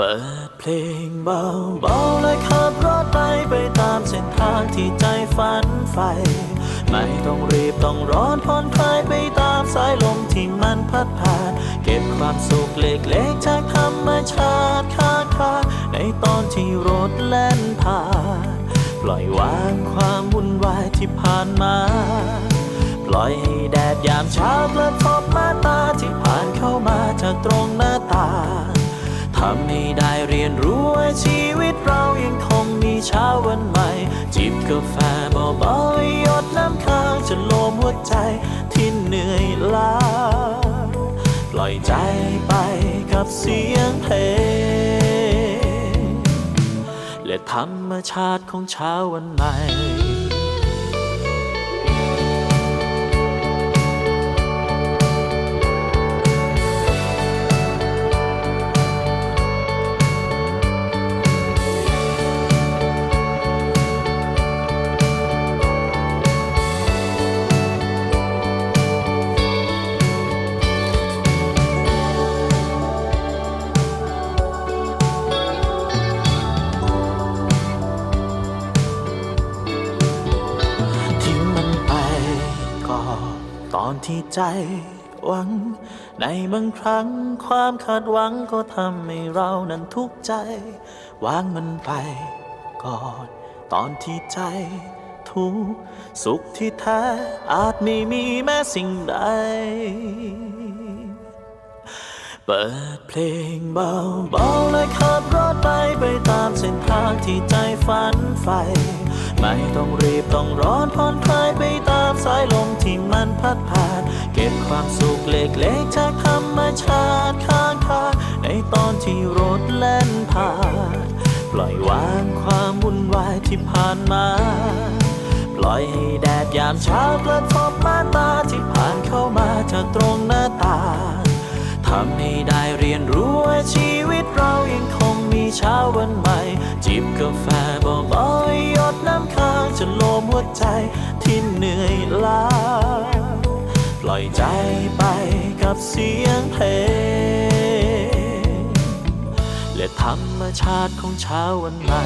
เปิดเพลงเบาเบาๆและขับรถไปไปตามเส้นทางที่ใจฝันใฝ่ไม่ต้องรีบต้องร้อนผ่อนคลายไปตามสายลมที่มันพัดผ่าน เก็บความสุขเล็กๆจากธรรมชาติข้างทางในตอนที่รถแล่นผ่าน ปล่อยวางความวุ่นวายที่ผ่านมา ปล่อยให้แดดยามเช้ากระทบมาตาที่ผ่านเข้ามาจากตรงหน้าต่าง ทำให้ได้เรียนรู้ว่าชีวิตเรายังคงมีเช้าวันใหม่ จิบกาแฟเบาๆหยดน้ำค้างจะโลมหัวใจที่เหนื่อยล้า ปล่อยใจไปกับเสียงเพลงและธรรมชาติของเช้าวันใหม่ อนที่ใจหวัง ในบางครั้งความคาดหวังก็ทำให้เรานั้นทุกข์ใจ วางมันไปก่อน ตอนที่ใจทุกข์สุขที่แท้อาจไม่มีแม้สิ่งใด เปิดเพลงเบาเบาๆและขับรถไปไปตามเส้นทางที่ใจฝันใฝ่ไม่ต้องรีบต้องร้อนผ่อนคลายไปตาม ที่มันพัดผ่าน เก็บความสุขเล็กๆจากธรรมชาติข้างทางในตอนที่รถแล่นผ่าน ปล่อยวางความวุ่นวายที่ผ่านมา ปล่อยให้แดดยามเช้ากระทบมาตาที่ผ่านเข้ามาจากตรงหน้าต่างทำให้ได้เรียนรู้ว่าชีวิตเรายังคงมีเช้าวันใหม่ จิบกาแฟเบาๆหยดน้ำค้างจะโลมหัวใจที่ เหนื่อยล้า ปล่อยใจไปกับเสียงเพลง และธรรมชาติของเช้าวันใหม่